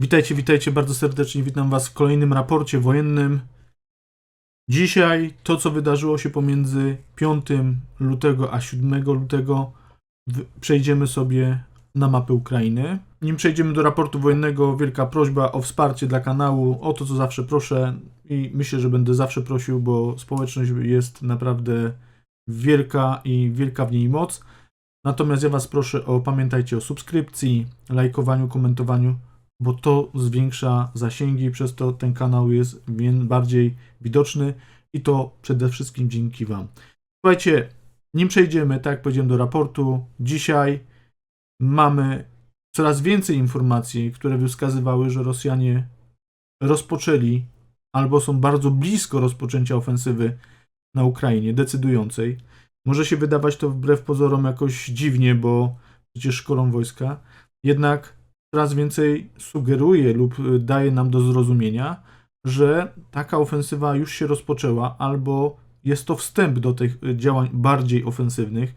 Witajcie, witajcie bardzo serdecznie. Witam Was w kolejnym raporcie wojennym. Dzisiaj to, co wydarzyło się pomiędzy 5 lutego a 7 lutego, przejdziemy sobie na mapę Ukrainy. Nim przejdziemy do raportu wojennego, wielka prośba o wsparcie dla kanału, o to, co zawsze proszę i myślę, że będę zawsze prosił, bo społeczność jest naprawdę wielka i wielka w niej moc. Natomiast ja Was proszę o, pamiętajcie o subskrypcji, lajkowaniu, komentowaniu, bo to zwiększa zasięgi, przez to ten kanał jest bardziej widoczny i to przede wszystkim dzięki Wam. Słuchajcie, nim przejdziemy, tak jak powiedziałem, do raportu, dzisiaj mamy coraz więcej informacji, które by wskazywały, że Rosjanie rozpoczęli albo są bardzo blisko rozpoczęcia ofensywy na Ukrainie, decydującej. Może się wydawać to wbrew pozorom jakoś dziwnie, bo przecież szkolą wojska, jednak coraz więcej sugeruje lub y, daje nam do zrozumienia, że taka ofensywa już się rozpoczęła, albo jest to wstęp do tych y, działań bardziej ofensywnych.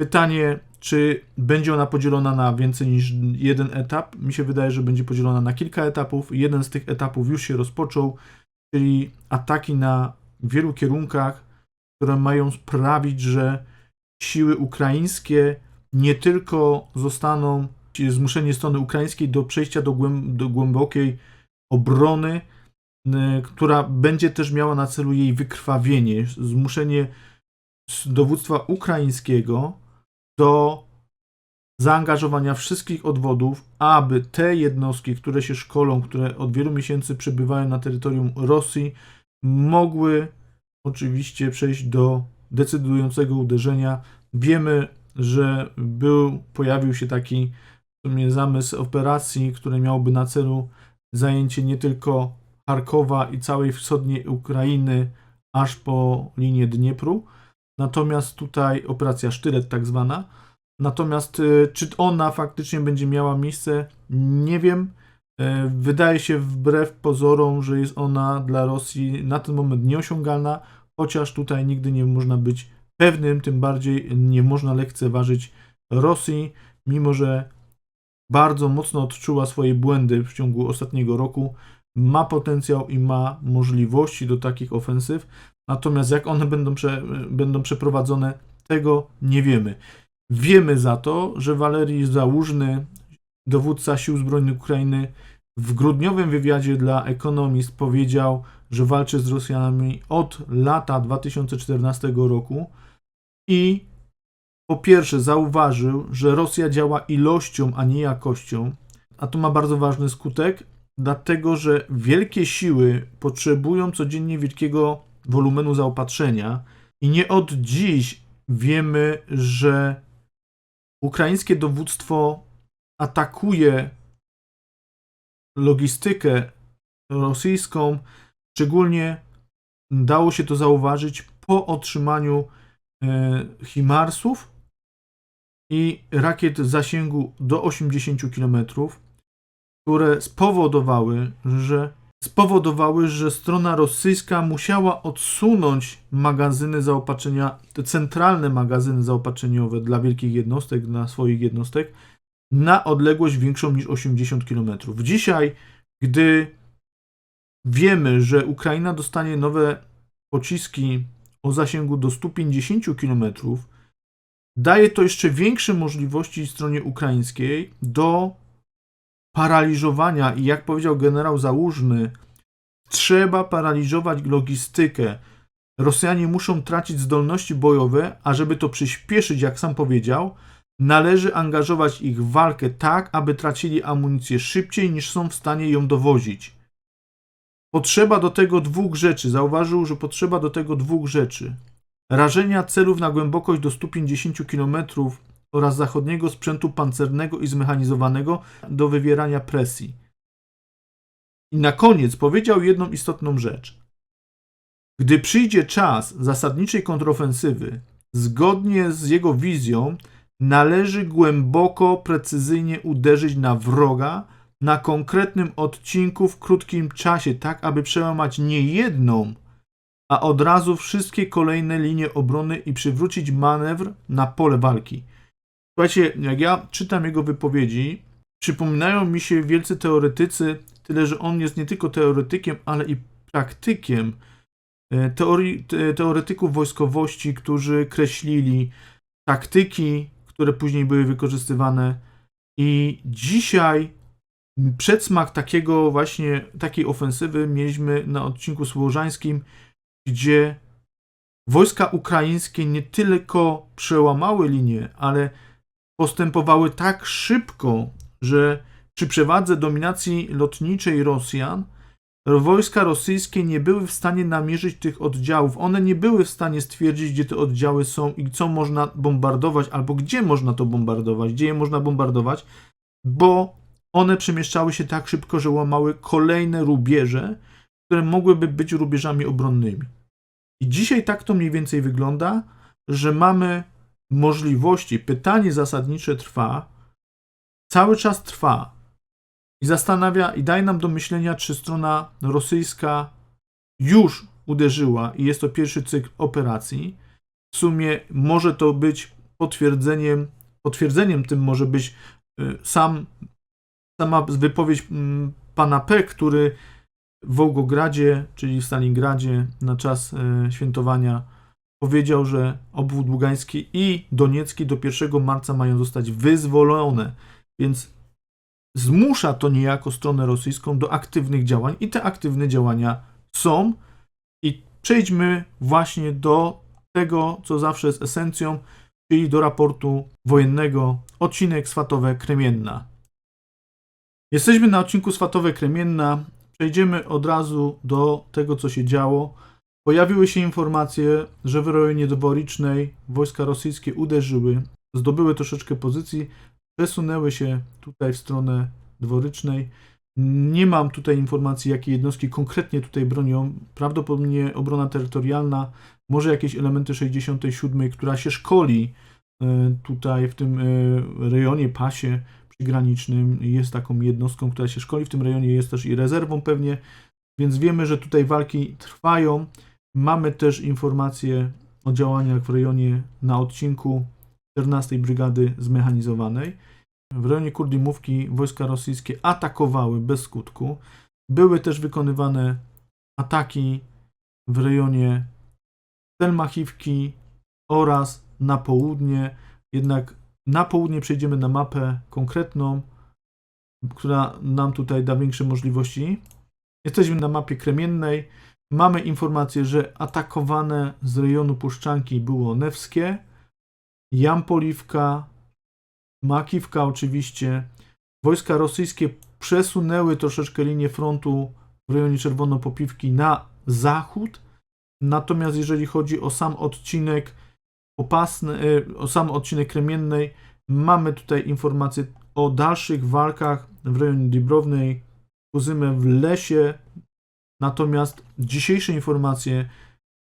Pytanie, czy będzie ona podzielona na więcej niż jeden etap? Mi się wydaje, że będzie podzielona na kilka etapów. Jeden z tych etapów już się rozpoczął, czyli ataki na wielu kierunkach, które mają sprawić, że siły ukraińskie nie tylko zostaną zmuszenie strony ukraińskiej do przejścia do, głęb- do głębokiej obrony, która będzie też miała na celu jej wykrwawienie, zmuszenie dowództwa ukraińskiego do zaangażowania wszystkich odwodów, aby te jednostki, które się szkolą, które od wielu miesięcy przebywają na terytorium Rosji, mogły oczywiście przejść do decydującego uderzenia. Wiemy, że był, pojawił się taki w sumie zamysł operacji, który miałby na celu zajęcie nie tylko Charkowa i całej wschodniej Ukrainy, aż po linię Dniepru. Natomiast tutaj operacja Sztylet, tak zwana. Natomiast y, czy ona faktycznie będzie miała miejsce, nie wiem. E, Wydaje się wbrew pozorom, że jest ona dla Rosji na ten moment nieosiągalna, chociaż tutaj nigdy nie można być pewnym, tym bardziej nie można lekceważyć Rosji, mimo że bardzo mocno odczuła swoje błędy w ciągu ostatniego roku, ma potencjał i ma możliwości do takich ofensyw, natomiast jak one będą, prze, będą przeprowadzone, tego nie wiemy. Wiemy za to, że Walerii Załużny, dowódca sił zbrojnych Ukrainy, w grudniowym wywiadzie dla Economist powiedział, że walczy z Rosjanami od lata 2014 roku i po pierwsze zauważył, że Rosja działa ilością, a nie jakością, a to ma bardzo ważny skutek, dlatego że wielkie siły potrzebują codziennie wielkiego wolumenu zaopatrzenia i nie od dziś wiemy, że ukraińskie dowództwo atakuje logistykę rosyjską, szczególnie dało się to zauważyć po otrzymaniu e, Himarsów i rakiet zasięgu do 80 km, które spowodowały, że spowodowały, że strona rosyjska musiała odsunąć magazyny zaopatrzenia, te centralne magazyny zaopatrzeniowe dla wielkich jednostek, dla swoich jednostek, na odległość większą niż 80 km. Dzisiaj, gdy wiemy, że Ukraina dostanie nowe pociski o zasięgu do 150 km, daje to jeszcze większe możliwości stronie ukraińskiej do paraliżowania i jak powiedział generał Załużny, trzeba paraliżować logistykę. Rosjanie muszą tracić zdolności bojowe, a żeby to przyspieszyć, jak sam powiedział, należy angażować ich w walkę tak, aby tracili amunicję szybciej niż są w stanie ją dowozić. Potrzeba do tego dwóch rzeczy. Zauważył, że potrzeba do tego dwóch rzeczy. Rażenia celów na głębokość do 150 km oraz zachodniego sprzętu pancernego i zmechanizowanego do wywierania presji. I na koniec powiedział jedną istotną rzecz. Gdy przyjdzie czas zasadniczej kontrofensywy, zgodnie z jego wizją, należy głęboko, precyzyjnie uderzyć na wroga na konkretnym odcinku w krótkim czasie, tak aby przełamać nie jedną, a od razu wszystkie kolejne linie obrony i przywrócić manewr na pole walki. Słuchajcie, jak ja czytam jego wypowiedzi, przypominają mi się wielcy teoretycy, tyle że on jest nie tylko teoretykiem, ale i praktykiem e, teorii, te, teoretyków wojskowości, którzy kreślili taktyki, które później były wykorzystywane. I dzisiaj przedsmak takiego właśnie takiej ofensywy mieliśmy na odcinku słożańskim, gdzie wojska ukraińskie nie tylko przełamały linię, ale postępowały tak szybko, że przy przewadze dominacji lotniczej Rosjan wojska rosyjskie nie były w stanie namierzyć tych oddziałów. One nie były w stanie stwierdzić, gdzie te oddziały są i co można bombardować, albo gdzie można to bombardować, gdzie je można bombardować, bo one przemieszczały się tak szybko, że łamały kolejne rubieże, które mogłyby być rubieżami obronnymi. I dzisiaj tak to mniej więcej wygląda, że mamy możliwości. Pytanie zasadnicze trwa, cały czas trwa i zastanawia i daje nam do myślenia, czy strona rosyjska już uderzyła i jest to pierwszy cykl operacji. W sumie może to być potwierdzeniem, potwierdzeniem tym może być y, sam, sama wypowiedź mm, pana P., który w Wołgogradzie, czyli w Stalingradzie na czas y, świętowania powiedział, że obwód Ługański i Doniecki do 1 marca mają zostać wyzwolone. Więc zmusza to niejako stronę rosyjską do aktywnych działań i te aktywne działania są. I przejdźmy właśnie do tego, co zawsze jest esencją, czyli do raportu wojennego, odcinek Swatowe Kremienna. Jesteśmy na odcinku Swatowe Kremienna. Przejdziemy od razu do tego, co się działo. Pojawiły się informacje, że w rejonie dworicznej wojska rosyjskie uderzyły, zdobyły troszeczkę pozycji, przesunęły się tutaj w stronę dworycznej. Nie mam tutaj informacji, jakie jednostki konkretnie tutaj bronią. Prawdopodobnie obrona terytorialna, może jakieś elementy 67, która się szkoli e, tutaj w tym e, rejonie, pasie przygranicznym. Jest taką jednostką, która się szkoli w tym rejonie, jest też i rezerwą pewnie, więc wiemy, że tutaj walki trwają. Mamy też informacje o działaniach w rejonie na odcinku 14 Brygady Zmechanizowanej. W rejonie Kurdimówki wojska rosyjskie atakowały bez skutku. Były też wykonywane ataki w rejonie Telmachiwki oraz na południe. Jednak na południe przejdziemy na mapę konkretną, która nam tutaj da większe możliwości. Jesteśmy na mapie kremiennej. Mamy informację, że atakowane z rejonu Puszczanki było Newskie, Jampoliwka, Makiwka oczywiście. Wojska rosyjskie przesunęły troszeczkę linię frontu w rejonie Czerwonopopiwki na zachód. Natomiast jeżeli chodzi o sam odcinek opasny, e, o sam odcinek Kremiennej, mamy tutaj informacje o dalszych walkach w rejonie Dybrownej, Kuzymę w lesie. Natomiast dzisiejsze informacje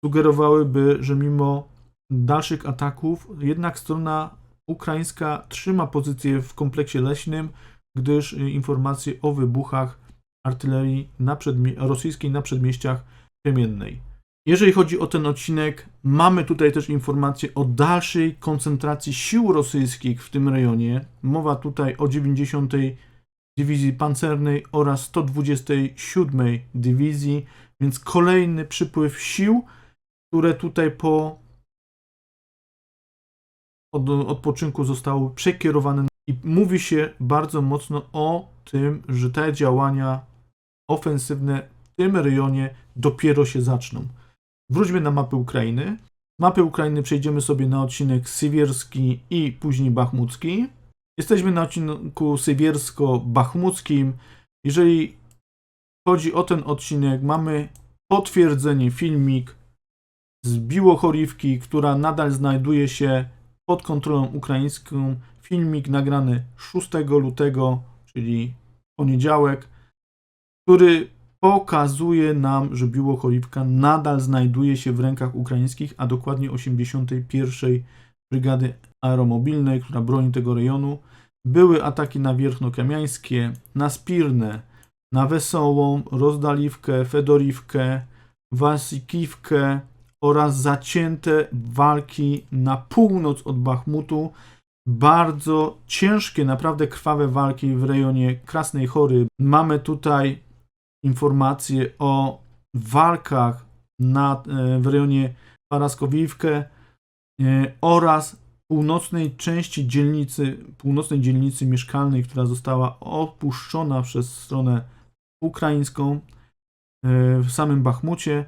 sugerowałyby, że mimo dalszych ataków, jednak strona ukraińska trzyma pozycję w kompleksie leśnym, gdyż y, informacje o wybuchach artylerii na rosyjskiej na przedmieściach Kremiennej. Jeżeli chodzi o ten odcinek, mamy tutaj też informacje o dalszej koncentracji sił rosyjskich w tym rejonie. Mowa tutaj o 90. Dywizji Pancernej oraz 127 Dywizji, więc kolejny przypływ sił, które tutaj po od odpoczynku zostały przekierowane i mówi się bardzo mocno o tym, że te działania ofensywne w tym rejonie dopiero się zaczną. Wróćmy na mapę Ukrainy. Mapy Ukrainy przejdziemy sobie na odcinek Sywierski i później Bachmucki. Jesteśmy na odcinku Sywiersko-Bachmuckim. Jeżeli chodzi o ten odcinek, mamy potwierdzenie filmik z Biłochorivki, która nadal znajduje się pod kontrolą ukraińską. Filmik nagrany 6 lutego, czyli poniedziałek, który pokazuje nam, że Biłochorivka nadal znajduje się w rękach ukraińskich, a dokładnie 81. Brygady Aeromobilnej, która broni tego rejonu. Były ataki na Wierchno-Kamiańskie, na Spirnę, na Wesołą, Rozdaliwkę, Fedoriwkę, Wasikiwkę, oraz zacięte walki na północ od Bachmutu. bardzo ciężkie, naprawdę krwawe walki w rejonie Krasnej Chory. Mamy tutaj informacje o walkach na, e, w rejonie Paraskowiwkę e, oraz północnej części dzielnicy, północnej dzielnicy mieszkalnej, która została opuszczona przez stronę ukraińską e, w samym Bachmucie.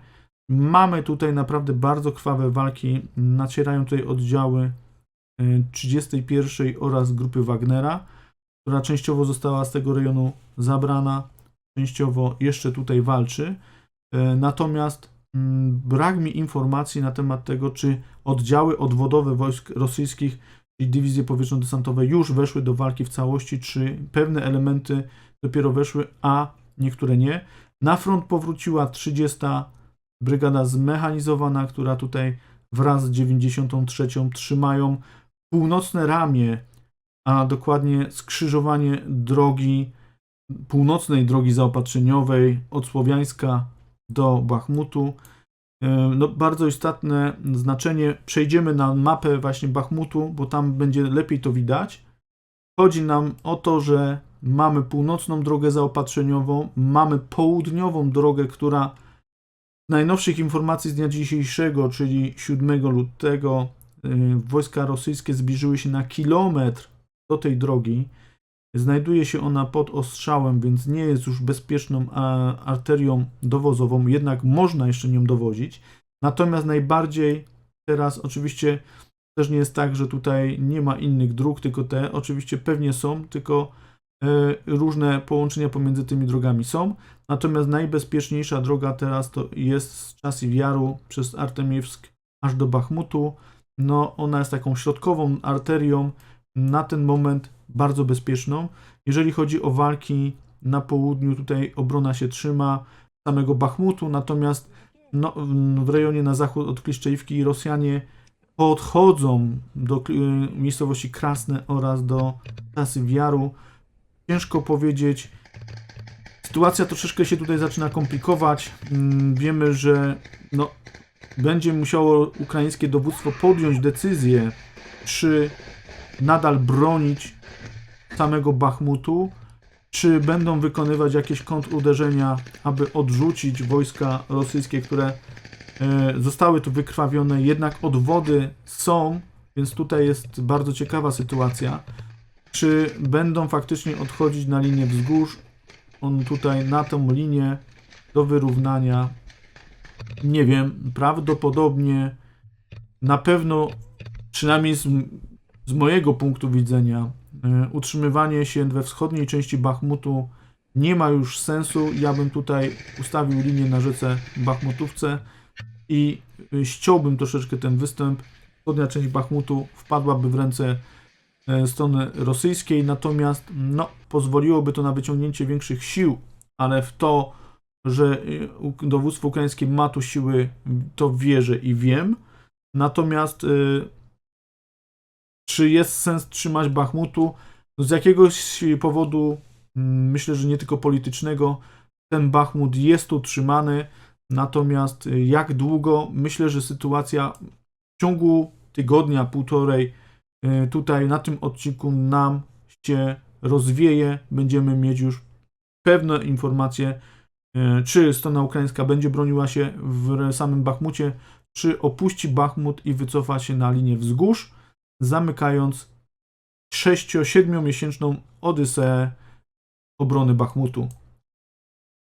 Mamy tutaj naprawdę bardzo krwawe walki. Nacierają tutaj oddziały e, 31 oraz grupy Wagnera, która częściowo została z tego rejonu zabrana, częściowo jeszcze tutaj walczy. E, Natomiast mm, brak mi informacji na temat tego, czy oddziały odwodowe wojsk rosyjskich, czyli dywizje powietrzno-desantowe, już weszły do walki w całości, czy pewne elementy dopiero weszły, a niektóre nie. Na front powróciła 30 brygada zmechanizowana, która tutaj wraz z 93 trzymają północne ramię, a dokładnie skrzyżowanie drogi, północnej drogi zaopatrzeniowej od Słowiańska do Bachmutu. E, No, bardzo istotne znaczenie. Przejdziemy na mapę właśnie Bachmutu, bo tam będzie lepiej to widać. Chodzi nam o to, że mamy północną drogę zaopatrzeniową, mamy południową drogę, która z najnowszych informacji z dnia dzisiejszego, czyli 7 lutego, y, wojska rosyjskie zbliżyły się na kilometr do tej drogi. Znajduje się ona pod ostrzałem, więc nie jest już bezpieczną a, arterią dowozową, jednak można jeszcze nią dowozić. Natomiast najbardziej teraz oczywiście też nie jest tak, że tutaj nie ma innych dróg, tylko te oczywiście pewnie są, tylko e, różne połączenia pomiędzy tymi drogami są. Natomiast najbezpieczniejsza droga teraz to jest z Czasów Jaru przez Artemiewsk aż do Bachmutu. No, ona jest taką środkową arterią, na ten moment bardzo bezpieczną. Jeżeli chodzi o walki na południu, tutaj obrona się trzyma samego Bachmutu, natomiast no, w rejonie na zachód od Kliszczejówki Rosjanie podchodzą do y, miejscowości Krasne oraz do Czasów Jaru. Ciężko powiedzieć. Sytuacja troszeczkę się tutaj zaczyna komplikować. Mm, Wiemy, że no, będzie musiało ukraińskie dowództwo podjąć decyzję, czy nadal bronić samego Bachmutu, czy będą wykonywać jakieś kontruderzenia, aby odrzucić wojska rosyjskie, które e, zostały tu wykrwawione, jednak odwody są, więc tutaj jest bardzo ciekawa sytuacja. Czy będą faktycznie odchodzić na linię wzgórz? On tutaj na tą linię do wyrównania. Nie wiem, prawdopodobnie na pewno, przynajmniej z, z mojego punktu widzenia, y, utrzymywanie się we wschodniej części Bachmutu nie ma już sensu. Ja bym tutaj ustawił linię na rzece Bachmutówce i y, ściąłbym troszeczkę ten występ. Wschodnia część Bachmutu wpadłaby w ręce e, strony rosyjskiej, natomiast no, pozwoliłoby to na wyciągnięcie większych sił, ale w to, że y, dowództwo ukraińskie ma tu siły, to wierzę i wiem. Natomiast y, czy jest sens trzymać Bachmutu? No, z jakiegoś powodu, mm, myślę, że nie tylko politycznego, ten Bachmut jest tu trzymany. Natomiast y, jak długo? Myślę, że sytuacja w ciągu tygodnia, półtorej y, tutaj na tym odcinku nam się rozwieje. Będziemy mieć już pewne informacje, y, czy strona ukraińska będzie broniła się w samym Bachmucie, czy opuści Bachmut i wycofa się na linię wzgórz, zamykając 6-7 miesięczną odyseę obrony Bachmutu.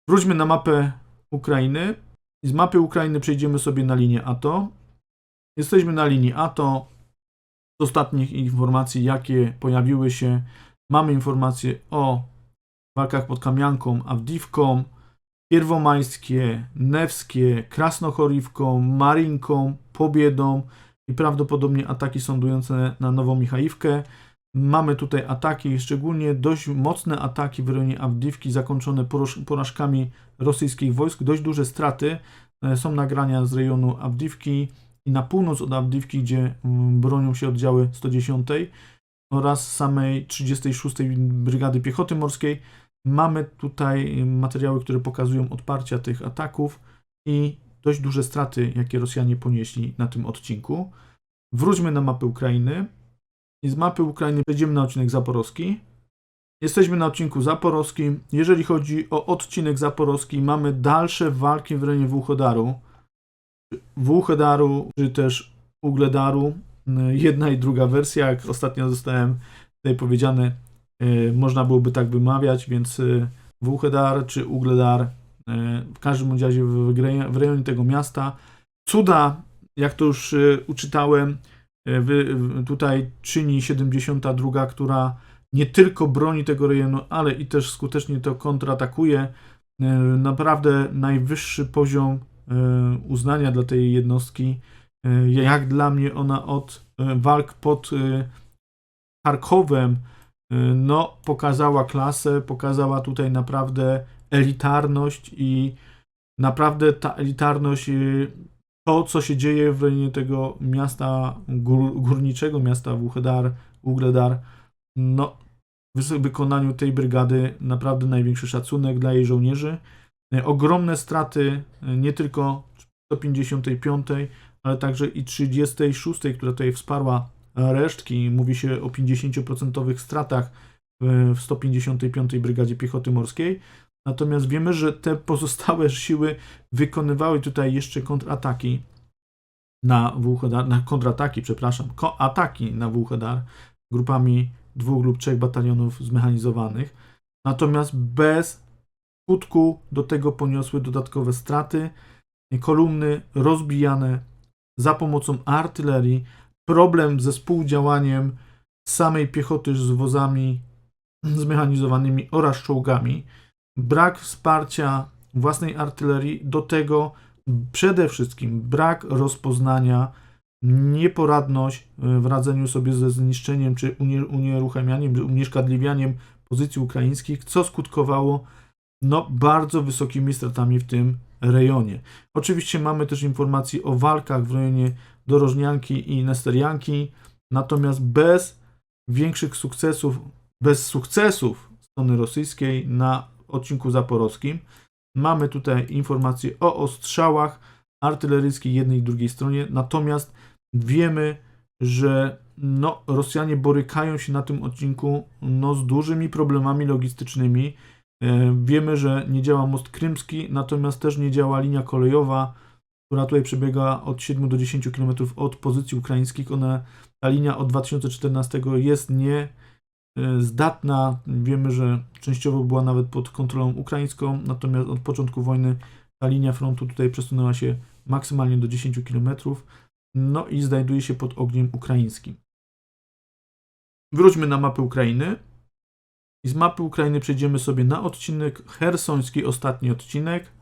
Wróćmy na mapę Ukrainy. Z mapy Ukrainy przejdziemy sobie na linię ATO. Jesteśmy na linii ATO. Z ostatnich informacji, jakie pojawiły się, mamy informacje o walkach pod Kamianką, Awdiwką, Pierwomajskie, Newskie, Krasnochorivką, Marinką, Pobiedą i prawdopodobnie ataki sądujące na Nową Michajówkę. Mamy tutaj ataki, szczególnie dość mocne ataki w rejonie Awdiwki, zakończone porażkami rosyjskich wojsk, dość duże straty. E, Są nagrania z rejonu Awdiwki i na północ od Awdiwki, gdzie mm, bronią się oddziały 110 oraz samej 36 Brygady Piechoty Morskiej. Mamy tutaj materiały, które pokazują odparcia tych ataków i dość duże straty, jakie Rosjanie ponieśli na tym odcinku. Wróćmy na mapę Ukrainy. I z mapy Ukrainy przejdziemy na odcinek zaporowski. Jesteśmy na odcinku zaporowskim. Jeżeli chodzi o odcinek zaporowski, mamy dalsze walki w rejonie Wuchodaru. Wuchodaru, czy też Ugledaru. Jedna i druga wersja, jak ostatnio zostałem tutaj powiedziane, można byłoby tak wymawiać, więc y, Wuchedar czy Ugledar, w każdym razie w, rejonie- tego miasta. Cuda, jak to już y, uczytałem, w- tutaj czyni 72, która nie tylko broni tego rejonu, ale i też skutecznie to kontratakuje. Naprawdę najwyższy poziom uznania dla tej jednostki. Jak dla mnie ona od walk pod Charkowem no, pokazała klasę, pokazała tutaj naprawdę elitarność i naprawdę ta elitarność, y, to co się dzieje w rejonie tego miasta gór, górniczego, miasta Wuchedar, Ugledar, no w wykonaniu tej brygady naprawdę największy szacunek dla jej żołnierzy. Y, Ogromne straty y, nie tylko 155, ale także i 36, która tutaj wsparła resztki. Mówi się o 50% stratach w w 155 Brygadzie Piechoty Morskiej. Natomiast wiemy, że te pozostałe siły wykonywały tutaj jeszcze kontrataki na Wuchedar, na kontrataki, przepraszam, ko- ataki na Wuchedar grupami dwóch lub trzech batalionów zmechanizowanych. Natomiast bez skutku do tego poniosły dodatkowe straty. Kolumny rozbijane za pomocą artylerii, problem ze współdziałaniem samej piechoty z wozami zmechanizowanymi oraz czołgami, brak wsparcia własnej artylerii, do tego przede wszystkim brak rozpoznania, nieporadność w radzeniu sobie ze zniszczeniem czy unie- unieruchamianiem, unieszkadliwianiem pozycji ukraińskich, co skutkowało no, bardzo wysokimi stratami w tym rejonie. Oczywiście mamy też informacje o walkach w rejonie Dorożnianki i Nesterianki, natomiast bez większych sukcesów, bez sukcesów strony rosyjskiej na odcinku zaporowskim. Mamy tutaj informacje o ostrzałach artyleryjskich jednej i drugiej stronie, natomiast wiemy, że no, Rosjanie borykają się na tym odcinku no, z dużymi problemami logistycznymi. E, Wiemy, że nie działa most krymski, natomiast też nie działa linia kolejowa, która tutaj przebiega od 7 do 10 km od pozycji ukraińskich. Ona, ta linia od 2014 jest nie zdatna. Wiemy, że częściowo była nawet pod kontrolą ukraińską, natomiast od początku wojny ta linia frontu tutaj przesunęła się maksymalnie do 10 km. No i znajduje się pod ogniem ukraińskim. Wróćmy na mapę Ukrainy. I z mapy Ukrainy przejdziemy sobie na odcinek hersoński, ostatni odcinek.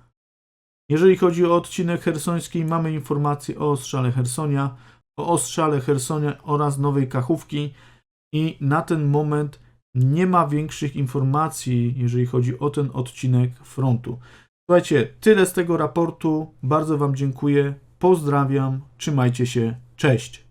Jeżeli chodzi o odcinek hersoński, mamy informacje o ostrzale Hersonia, o ostrzale Hersonia oraz Nowej Kachówki i na ten moment nie ma większych informacji, jeżeli chodzi o ten odcinek frontu. Słuchajcie, tyle z tego raportu. Bardzo Wam dziękuję. Pozdrawiam. Trzymajcie się. Cześć.